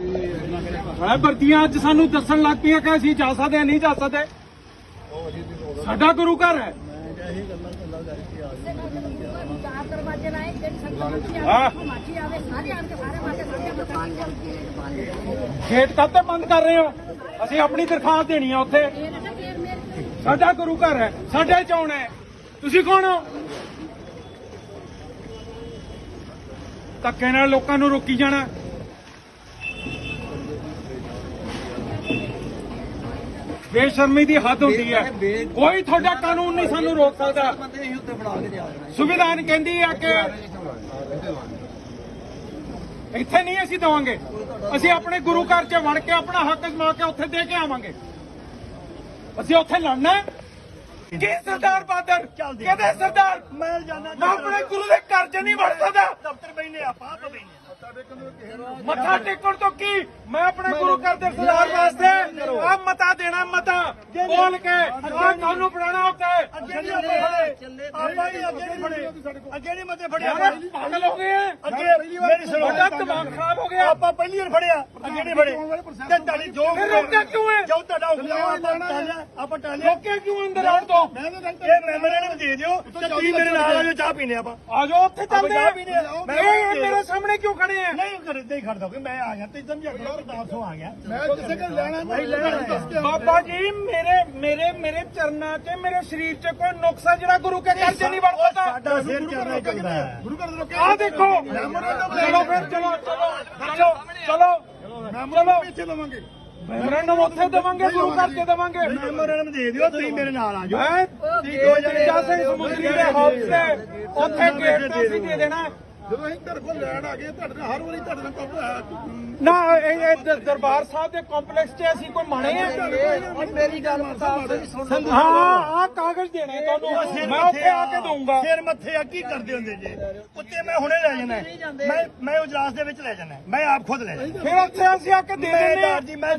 ਮੈਂ ਵਰਦੀਆਂ ਅੱਜ ਸਾਨੂੰ ਦੱਸਣ ਲੱਗ ਪਈਆਂ ਕਿ ਅਸੀਂ ਜਾ ਸਕਦੇ ਨਹੀਂ ਜਾ ਸਕਦੇ। ਸਾਡਾ ਗੁਰੂ ਘਰ ਹੈ। ਖੇਤ ਦਰਵਾਜ਼ੇ ਲਾਏ ਬੰਦ ਕਰ ਰਹੇ ਹੋ? ਅਸੀਂ ਆਪਣੀ ਦਰਖਾਸਤ ਦੇਣੀ ਆ ਉੱਥੇ। ਸਾਡਾ ਗੁਰੂ ਘਰ ਹੈ, ਸਾਡੇ ਚੋਣ ਹੈ। ਤੁਸੀਂ ਕੌਣ ਹੋ? ਧੱਕੇ ਨਾਲ ਲੋਕਾਂ ਨੂੰ ਰੋਕੀ ਜਾਣਾ। ਬੇਸ਼ਰਮੀ ਦੀ ਹੱਦ ਹੁੰਦੀ ਹੈ। ਕੋਈ ਤੁਹਾਡਾ ਕਾਨੂੰਨ ਨਹੀਂ ਸਾਨੂੰ ਰੋਕ ਸਕਦਾ। ਸੰਵਿਧਾਨ ਕਹਿੰਦੀ ਹੈ ਕਿ ਇੱਥੇ ਨਹੀਂ ਅਸੀਂ ਦਵਾਂਗੇ। ਅਸੀਂ ਆਪਣੇ ਗੁਰੂ ਘਰ 'ਚ ਵੜ ਕੇ ਆਪਣਾ ਹੱਕ ਜਮਾ ਕੇ ਉੱਥੇ ਦੇ ਕੇ ਆਵਾਂਗੇ। ਅਸੀਂ ਉੱਥੇ ਲੜਨਾ? ਕੀ ਸਰਦਾਰ ਬਾਦਰ ਕਹਿੰਦੇ ਸਰਦਾਰ ਮੈਂ ਜਾਣਾ ਮੈਂ ਆਪਣੇ ਗੁਰੂ ਦੇ ਘਰ 'ਚ ਨਹੀਂ ਵੜ ਸਕਦਾ। ਦਫ਼ਤਰ ਬੈਨੇ ਆਪਾਂ ਆਪ ਬੈਨੇ ਮੱਥਾ ਟੇਕਣ ਤੋਂ ਕੀ? ਮੈਂ ਆਪਣੇ ਗੁਰੂ ਘਰ ਦੇ ਸਰਦਾਰ ਵਾਸਤੇ ਆ ਮਤਾ ਦੇਣਾ ਮਤਾ ਬੋਲ ਕੇ ਆ ਤੁਹਾਨੂੰ ਪੜਾਣਾ ਉੱਤੇ ਅੱਗੇ ਨਹੀਂ ਆਪਾਂ ਫੜੇ ਆਪਾਂ ਹੀ ਅੱਗੇ ਨਹੀਂ ਫੜੇ ਅੱਗੇ ਨਹੀਂ ਮਤੇ ਪਾਗਲ ਹੋ ਗਏ। ਅੱਗੇ ਮੇਰੀ ਸੁਣੋ। ਦਿਮਾਗ ਖਰਾਬ ਹੋ ਗਿਆ। ਆਪਾਂ ਪਹਿਲੀ ਵਾਰ ਫੜਿਆ। ਅੱਗੇ ਨਹੀਂ ਫੜੇ। ਤੇ ਤੁਹਾਡੀ ਜੋ ਰੋਕਿਆ ਕਿਉਂ ਹੈ? ਜੋ ਤੁਹਾਡਾ ਹੁਕਮ ਆਪਾਂ ਟਾਲਿਆ ਆਪਾਂ ਟਾਲਿਆ ਲੋਕੇ ਕਿਉਂ ਅੰਦਰ ਆਉਣ ਤੋਂ? ਇਹ ਮੈਮੋਰੈਂਡਮ ਦੇ ਦਿਓ ਤੇ ਤੁਸੀਂ ਮੇਰੇ ਨਾਲ ਆ ਜਾਓ ਚਾਹ ਪੀਨੇ ਆਪਾਂ। ਆ ਜਾਓ ਉੱਥੇ ਚੱਲਦੇ ਆ। ਆ। ਮੈਂ ਮੇਰੇ ਸਾਹਮਣੇ ਕਿਉਂ ਖੜੇ ਆ? ਨਹੀਂ ਕਰ ਨਹੀਂ ਖੜਦਾ ਕਿ ਮੈਂ ਆ ਗਿਆ ਤੇ ਸਮਝਿਆ ਕਰੋ ਪ੍ਰਤਾਪ ਸਿੰਘ ਆ ਗਿਆ। ਮੈਂ ਕਿਸੇ ਕੋਲ ਲੈਣਾ ਨਹੀਂ ਲੈਣਾ ਬਾਬਾ ਜੀ ਮੇਰੇ ਮੇਰੇ ਮੇਰੇ ਚਰਨਾਂ 'ਚ ਮੇਰੇ ਸਰੀਰ 'ਚ ਕੋਈ ਨੁਕਸ ਹੈ ਜਿਹੜਾ ਗੁਰੂ ਕੇ ਘਰ 'ਚ ਨਹੀਂ ਵੜ ਸਕਦਾ। ਸਾਡਾ ਸਿਰ ਚੜਨਾ ਚੱਲਦਾ ਹੈ। ਆ ਦੇਖੋ। ਚਲੋ ਫਿਰ ਚਲੋ ਚਲੋ ਚਲੋ ਚਲੋ। ਚਲੋ ਪਿੱਛੇ ਲਵਾਂਗੇ। ਮੈਮੋਰੰਡਮ ਉੱਥੇ ਦੇਵਾਂਗੇ ਗੁਰੂ ਘਰ 'ਚ ਦੇਵਾਂਗੇ। ਮੈਮੋਰੈਂਡਮ ਦੇ ਦਿਓ ਤੁਸੀਂ ਮੇਰੇ ਨਾਲ ਆ ਜਾਓ। ਮੈਂ ਤੀਜੋ ਜਨਜਾ ਸਿੰਘ ਸਮੁੰਦਰੀ ਦੇ ਤੇ ਉੱਥੇ ਗੇਟ ਤੇ ਅਸੀਂ ਦੇ ਦੇਣਾ। ਜਦੋਂ ਅਸੀਂ ਤੁਹਾਡੇ ਕੋਲ ਲੈਣ ਆ ਗਏ ਤੁਹਾਡੇ ਨਾਲ ਹਰ ਵਾਰੀ ਤੁਹਾਡੇ ਨਾਲ ਕੰਮ ਹੋਇਆ ਨਾ ਇਹ ਇਹ ਦ- ਦਰਬਾਰ ਸਾਹਿਬ ਦੇ ਕੰਪਲੈਕਸ 'ਚ ਅਸੀਂ ਕੋਈ ਮਾਣੇ ਆ? ਮੇਰੀ ਗੱਲ ਸੁਣ। ਹਾਂ ਆ ਕਾਗਜ਼ ਦੇਣੇ ਤੁਹਾਨੂੰ। ਮੈਂ ਉੱਥੇ ਆ ਕੇ ਦਊਂਗਾ। ਸਿਰ ਮੱਥੇ ਆ ਕੀ ਕਰਦੇ ਹੁੰਦੇ ਜੇ? ਉੱਤੇ ਮੈਂ ਹੁਣੇ ਲੈ ਜਾਣਾ ਹੈ। ਮੈਂ ਮੈਂ ਉਜਲਾਸ ਦੇ ਵਿੱਚ ਲੈ ਜਾਣਾ ਹੈ। ਮੈਂ ਆਪ ਖੁਦ ਲੈ ਜਾਣਾ ਫਿਰ ਉੱਥੇ ਅਸੀਂ ਆ ਕੇ ਦੇ ਮੈਂ ਦਿੰਦੇ ਦਾਰ ਜੀ ਮੈਂ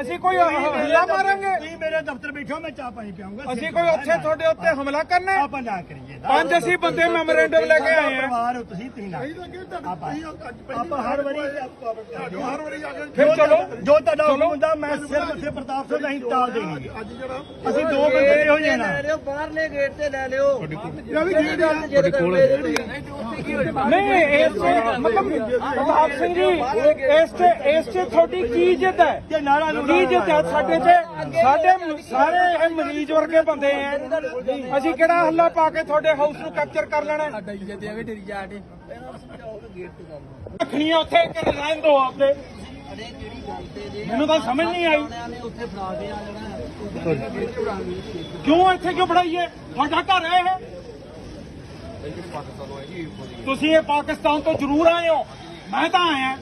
ਅਸੀਂ ਕੋਈ ਹਮਲਾ ਮਾਰਾਂਗੇ। ਤੁਸੀਂ ਮੇਰੇ ਦਫ਼ਤਰ ਬੈਠੋ ਮੈਂ ਚਾਹ ਪਾਣੀ ਪਿਆਉਂਗਾ। ਅਸੀਂ ਕੋਈ ਉੱਥੇ ਤੁਹਾਡੇ ਉੱਤੇ ਹਮਲਾ ਕਰਨਾ ਹੈ? ਆਪਾਂ ਨਾ ਕਰੀਏ। ਪੰਜ ਅਸੀਂ ਬੰਦੇ ਮੈਮੋਰੈਂਡਮ ਲੈ ਕੇ ਆਏ ਆ। ਪਰਿਵਾਰ ਹੋ ਤੁਸੀਂ ਤੁਸੀਂ ਨਾ ਆਪਾਂ ਆਪਾਂ ਹਰ ਵਾਰੀ ਹਰ ਵਾਰੀ ਆ ਕੇ ਫਿਰ ਚਲੋ। ਜੋ ਤੁਹਾਡਾ ਹੁਕਮ ਹੁੰਦਾ ਮੈਂ ਸਿਰ ਮੱਥੇ ਪ੍ਰਤਾਪ ਸਿੰਘ ਨਹੀਂ ਟਾਲ ਦੇਣੀ। ਅੱਜ ਜਿਹੜਾ ਅਸੀਂ ਦੋ ਬੰਦੇ ਹੋ ਜਾਣਾ ਲਿਓ ਬਾਹਰਲੇ ਗੇਟ ਤੇ ਲੈ ਲਿਓ। ਇਹ ਵੀ ਗੇਟ ਆ ਤੁਹਾਡੇ ਕੋਲ ਨਹੀਂ ਇਸ ਚ ਮਤਲਬ ਪ੍ਰਤਾਪ ਸਿੰਘ ਜੀ ਇਸ ਚ ਇਸ ਚ ਤੁਹਾਡੀ ਕੀ ਇੱਜ਼ਤ ਹੈ? ਤੇ ਨਾਰਾ ਨੂੰ ਕੀ ਇੱਜ਼ਤ ਹੈ ਸਾਡੇ ਤੇ? ਸਾਡੇ ਸਾਰੇ ਇਹ ਮਰੀਜ਼ ਵਰਗੇ ਬੰਦੇ ਆ। ਅਸੀਂ ਕਿਹੜਾ ਹੱਲਾ ਪਾ ਕੇ ਤੁਹਾਡੇ ਹਾਊਸ ਨੂੰ ਕੈਪਚਰ ਕਰ ਲੈਣਾ? ਹੈ? ਰੱਖਣੀਆਂ ਉੱਥੇ ਕਿ ਰਹਿਣ ਦੋ ਆਪਦੇ। ਮੈਨੂੰ ਤਾਂ ਸਮਝ ਨਹੀਂ ਆਈ। ਨੇ ਉੱਥੇ ਫੜਾ ਕੇ ਆ ਜਾਣਾ ਕਿਉਂ ਇੱਥੇ ਕਿਉਂ ਬਣਾਈਏ ਤੁਹਾਡਾ ਘਰ ਹੈ ਇਹ। ਤੁਸੀਂ ਇਹ ਪਾਕਿਸਤਾਨ ਤੋਂ ਜ਼ਰੂਰ ਆਏ ਹੋ। ਮੈਂ ਤਾਂ ਆਇਆ।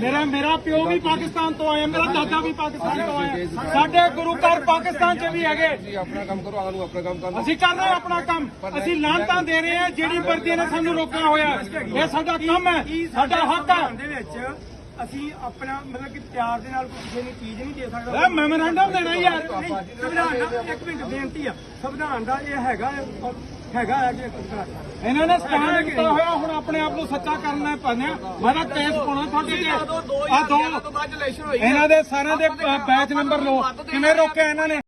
ਮੇਰਾ ਮੇਰਾ ਪਿਓ ਵੀ ਪਾਕਿਸਤਾਨ ਤੋਂ ਆਇਆ ਮੇਰਾ ਦਾਦਾ ਵੀ ਪਾਕਿਸਤਾਨ ਤੋਂ ਆਇਆ। ਸਾਡੇ ਗੁਰੂ ਘਰ ਪਾਕਿਸਤਾਨ 'ਚ ਵੀ ਹੈਗੇ। ਆਪਣਾ ਕੰਮ ਕਰੋ ਆਨੂੰ ਆਪਣਾ ਕੰਮ ਕਰਨ ਅਸੀਂ ਕਰ ਰਹੇ ਆਪਣਾ ਕੰਮ। ਅਸੀਂ ਲਾਂਤਾਂ ਦੇ ਰਹੇ ਹਾਂ ਜਿਹੜੀ ਵਰਦੀ ਨੇ ਸਾਨੂੰ ਰੋਕਿਆ ਹੋਇਆ। ਇਹ ਸਾਡਾ ਕੰਮ ਹੈ ਸਾਡਾ ਹੱਕ ਹੈ। ਅਸੀਂ ਆਪਣਾ ਮਤਲਬ ਕਿ ਪਿਆਰ ਦੇ ਨਾਲ ਕੋਈ ਕਿਸੇ ਨੂੰ ਚੀਜ਼ ਨਹੀਂ ਦੇ ਸਕਦਾ। ਇਹ ਮੈਮੋਰੈਂਡਮ ਦੇਣਾ ਯਾਰ ਸੰਵਿਧਾਨ ਦਾ ਇੱਕ ਮਿੰਟ ਬੇਨਤੀ ਆ। ਸੰਵਿਧਾਨ ਦਾ ਇਹ ਹੈਗਾ ਹੈ- ਹੈਗਾ ਹੈ ਕਿ ਇਹਨਾਂ ਨੇ ਸਟੈਂਡ ਕੀਤਾ ਹੋਇਆ ਹੁਣ ਆਪਣੇ ਆਪ ਨੂੰ ਸੱਚਾ ਕਰਨਾ ਪੈਣਾ ਮੈਂ ਤਾਂ ਕੇਸ ਪਾਉਣਾ ਤੁਹਾਡੇ ਤੇ। ਆ ਦੋ ਇਹਨਾਂ ਦੇ ਸਾਰਿਆਂ ਦੇ ਬੈਚ ਨੰਬਰ ਲਓ। ਕਿਵੇਂ ਰੋਕਿਆ ਇਹਨਾਂ ਨੇ?